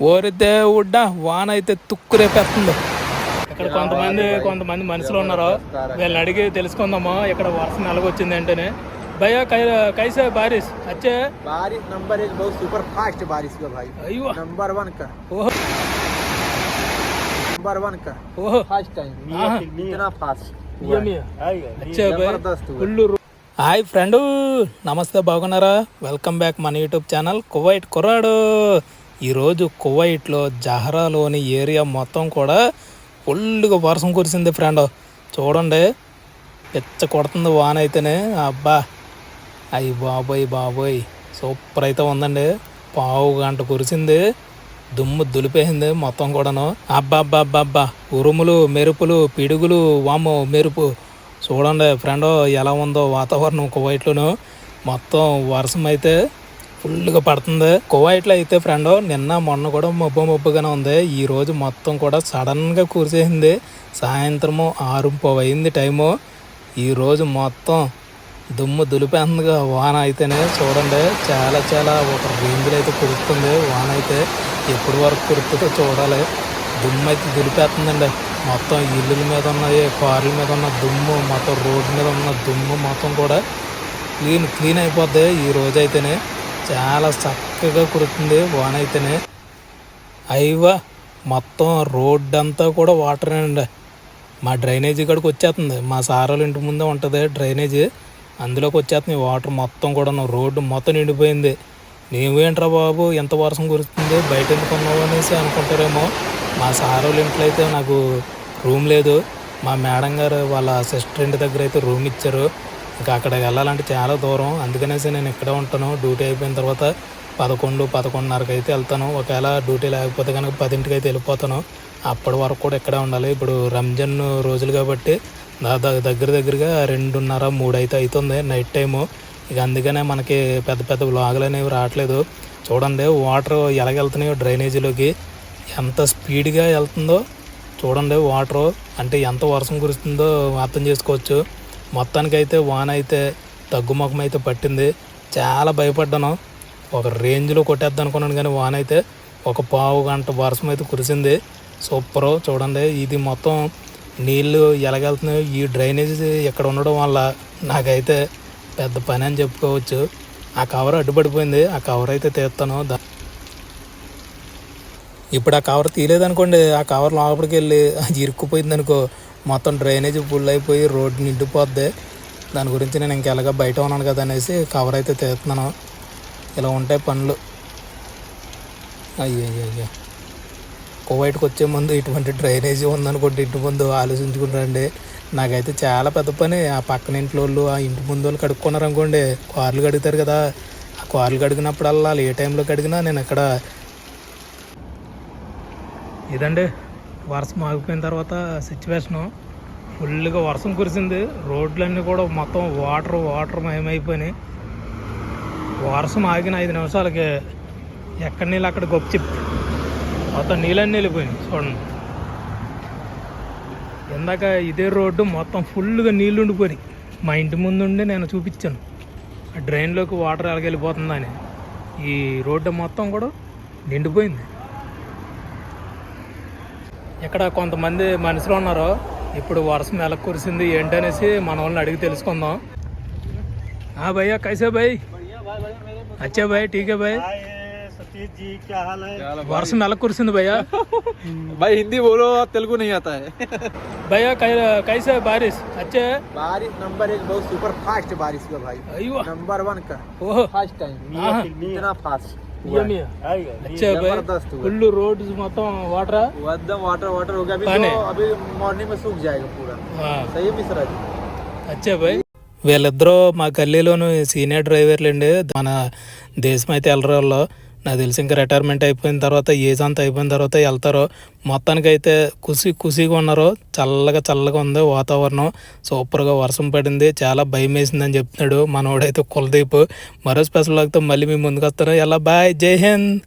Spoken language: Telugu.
ఓరి దేవుడ్డా వాన అయితే తుక్కు రేపేస్తుంది ఇక్కడ కొంతమంది కొంతమంది మనుషులు ఉన్నారు వీళ్ళని అడిగి తెలుసుకుందాము ఇక్కడ వర్షం ఎలాగొచ్చింది అంటేనే భయ్యా కై కైసే బారిస్ అచ్చే बारिश नंबर एक बहुत सुपर फास्ट बारिश का भाई అయ్యో नंबर वन का ఓహో नंबर वन का ఓహో फास्ट टाइम ఆహా. इतना फास्ट ఇయ్య మియా. అచ్చే భయ్ जबरदस्त हुआ ఫుల్ హాయ్ ఫ్రెండ్ నమస్తే బాగున్నారా వెల్కమ్ బ్యాక్ మన యూట్యూబ్ ఛానల్ కువైట్ కుర్రాడు ఈరోజు కువైట్లో జహరాలోని ఏరియా మొత్తం కూడా ఫుల్గా వర్షం కురిసింది ఫ్రెండ్. చూడండి పిచ్చ కొడుతుంది వాన అయితేనే. అబ్బా అయ్యి బాబోయ్ బాబోయ్. సూపర్ అయితే ఉందండి. పావు గంట కురిసింది. దుమ్ము దులిపేసింది మొత్తం కూడాను. అబ్బా అబ్బా అబ్బా అబ్బా. ఉరుములు మెరుపులు పిడుగులు వాము మెరుపు. చూడండి ఫ్రెండ్ ఎలా ఉందో వాతావరణం కువైట్లోను. మొత్తం వర్షం అయితే ఫుల్గా పడుతుంది. కువైట్లో అయితే ఫ్రెండ్ నిన్న మొన్న కూడా మబ్బు మబ్బుగానే ఉంది. ఈ రోజు మొత్తం కూడా సడన్గా కురిసేసింది. సాయంత్రము ఆరు అయింది టైము. ఈ రోజు మొత్తం దుమ్ము దులిపేందుగా వాన అయితేనే చూడండి. చాలా చాలా ఒక రేంజ్లో అయితే కురుస్తుంది వాన అయితే. ఎప్పటి వరకు కురుతుందో చూడాలి. దుమ్ము అయితే దులిపేస్తుందండి. మొత్తం ఇల్లుల మీద ఉన్న కార్ల మీద ఉన్న దుమ్ము మొత్తం రోడ్డు మీద ఉన్న దుమ్ము మొత్తం కూడా క్లీన్ క్లీన్ అయిపోద్ది ఈ రోజు అయితేనే చాలా చక్కగా కురుతుంది వాన అయితేనే. అయ్యవా మొత్తం రోడ్డు అంతా కూడా వాటర్ అండి మా డ్రైనేజీ కాడికి వచ్చేస్తుంది మా సారాలు ఇంటి ముందే ఉంటుంది డ్రైనేజీ. అందులోకి వచ్చేస్తుంది వాటర్ మొత్తం కూడా రోడ్డు మొత్తం నిండిపోయింది. నీవేంట్రా బాబు ఎంత వర్షం కురుస్తుంది? బయట ఎందుకు అనేసి అనుకుంటారేమో. మా సారోళ్ళ ఇంట్లో అయితే నాకు రూమ్ లేదు. మా మేడం గారు వాళ్ళ సిస్టర్ ఇంటి దగ్గర అయితే రూమ్ ఇచ్చారు. ఇంకా అక్కడ వెళ్ళాలంటే చాలా దూరం. అందుకనేసి నేను ఇక్కడే ఉంటాను. డ్యూటీ అయిపోయిన తర్వాత పదకొండు పదకొండున్నరకు అయితే వెళ్తాను. ఒకవేళ డ్యూటీ లేకపోతే కనుక పదింటికి అయితే వెళ్ళిపోతాను. అప్పటి వరకు కూడా ఇక్కడే ఉండాలి. ఇప్పుడు రంజాన్ రోజులు కాబట్టి దాదా దగ్గర దగ్గరగా రెండున్నర మూడు అయితే అవుతుంది నైట్ టైము. ఇక అందుకనే మనకి పెద్ద పెద్ద వ్లాగులు అనేవి రావట్లేదు. చూడండి వాటర్ ఎలాగెళ్తున్నాయో డ్రైనేజీలోకి. ఎంత స్పీడ్గా వెళ్తుందో చూడండి వాటర్ అంటే ఎంత వర్షం కురుస్తుందో అర్థం చేసుకోవచ్చు. మొత్తానికైతే వాన అయితే తగ్గుముఖం అయితే పట్టింది. చాలా భయపడ్డాను. ఒక రేంజ్లో కొట్టేద్దాం అనుకున్నాను కానీ వాన అయితే ఒక పావు గంట వర్షం అయితే కురిసింది. సూపరు. చూడండి ఇది మొత్తం నీళ్ళు ఎలాగెళ్తున్నాయో ఈ డ్రైనేజ్ ఇక్కడ ఉండడం వల్ల నాకైతే పెద్ద పని అని చెప్పుకోవచ్చు. ఆ కవర్ అడ్డుపడిపోయింది. ఆ కవర్ అయితే తీస్తాను దా ఇప్పుడు ఆ కవర్ తీయలేదనుకోండి ఆ కవర్ లోపలికి వెళ్ళి అది ఇరుక్కుపోయింది అనుకో మొత్తం డ్రైనేజ్ ఫుల్ అయిపోయి రోడ్డు నిండిపోద్ది. దాని గురించి నేను ఇంకెలాగా బయట ఉన్నాను కదా అనేసి కవర్ అయితే తీస్తున్నాను. ఇలా ఉంటాయి పనులు. అయ్యో అయ్యో కువైట్కి వచ్చే ముందు ఇటువంటి డ్రైనేజీ ఉందనుకోండి ఇంటి ముందు ఆలోచించుకుంటారండి నాకైతే చాలా పెద్ద పని. ఆ పక్కన ఇంట్లో వాళ్ళు ఆ ఇంటి ముందు వాళ్ళు కడుక్కున్నారు అనుకోండి కార్లు కడుగుతారు కదా. ఆ కార్లు కడిగినప్పుడల్లా వాళ్ళు ఏ టైంలో కడిగినా నేను ఇక్కడ. ఇదండి. వర్షం ఆగిపోయిన తర్వాత సిచ్యువేషను ఫుల్గా వర్షం కురిసింది. రోడ్లన్నీ కూడా మొత్తం వాటర్ వాటర్ మయమైపోయినాయి. వర్షం ఆగిన ఐదు నిమిషాలకి ఎక్కడ నీళ్ళు అక్కడ గొప్ప చెప్పు మొత్తం నీళ్ళన్నీ వెళ్ళిపోయినాయి. చూడండి. ఇందాక ఇదే రోడ్డు మొత్తం ఫుల్గా నీళ్ళు ఉండిపోయి మా ఇంటి ముందుండి నేను చూపించాను. ఆ డ్రైన్లోకి వాటర్ ఎలాగెళ్ళిపోతుందని ఈ రోడ్డు మొత్తం కూడా నిండిపోయింది. ఇక్కడ కొంతమంది మనుషులు ఉన్నారు ఇప్పుడు వర్షం ఎలా కురిసింది ఏంటనేసి మన వాళ్ళని అడిగి తెలుసుకుందాం ఆ భయ్యా కైసే భయ్ అచ్చా భయ్ టీకే భయ్ सतीश जी क्या हाल है వర్షం ఎలా కురిసింది భయ్యా भाई हिंदी बोलो तेलुगु नहीं आता है భయ్యా కై కైసే బారిస్ అచ్చే बारिश नंबर एक बहुत सुपर फास्ट बारिश का भाई అయ్యో नंबर वन का ఓహో फास्ट टाइम ఆహా. इतना फास्ट ఇయ్య మియా. అచ్చా భయ్ जबरदस्त हुआ ఫుల్ రోడ్స్ మొత్తం వాటరా वो एकदम वाटर वाटर हो गया अभी पानी। तो अभी मॉर्निंग में सूख जाएगा पूरा सही है मिश्रा जी అచ్చా భయ్ వీళ్ళిద్దరూ మా గల్లీలోని సీనియర్ డ్రైవర్లు అండి మన దేశం అయితే వెళ్ళరు వాళ్ళు నాకు తెలిసి ఇంకా రిటైర్మెంట్ అయిపోయిన తర్వాత ఏజ్ అంతా అయిపోయిన తర్వాత వెళ్తారు. మొత్తానికైతే కుసి కుసిగా ఉన్నారు. చల్లగా చల్లగా ఉంది వాతావరణం. సూపర్గా వర్షం పడింది. చాలా భయం వేసిందని చెప్తున్నాడు మనోడైతే కులదీప్. మరో స్పెషల్ లాగ్తో మళ్ళీ మీ ముందుకు వస్తారు ఎలా? బాయ్. జై హింద్.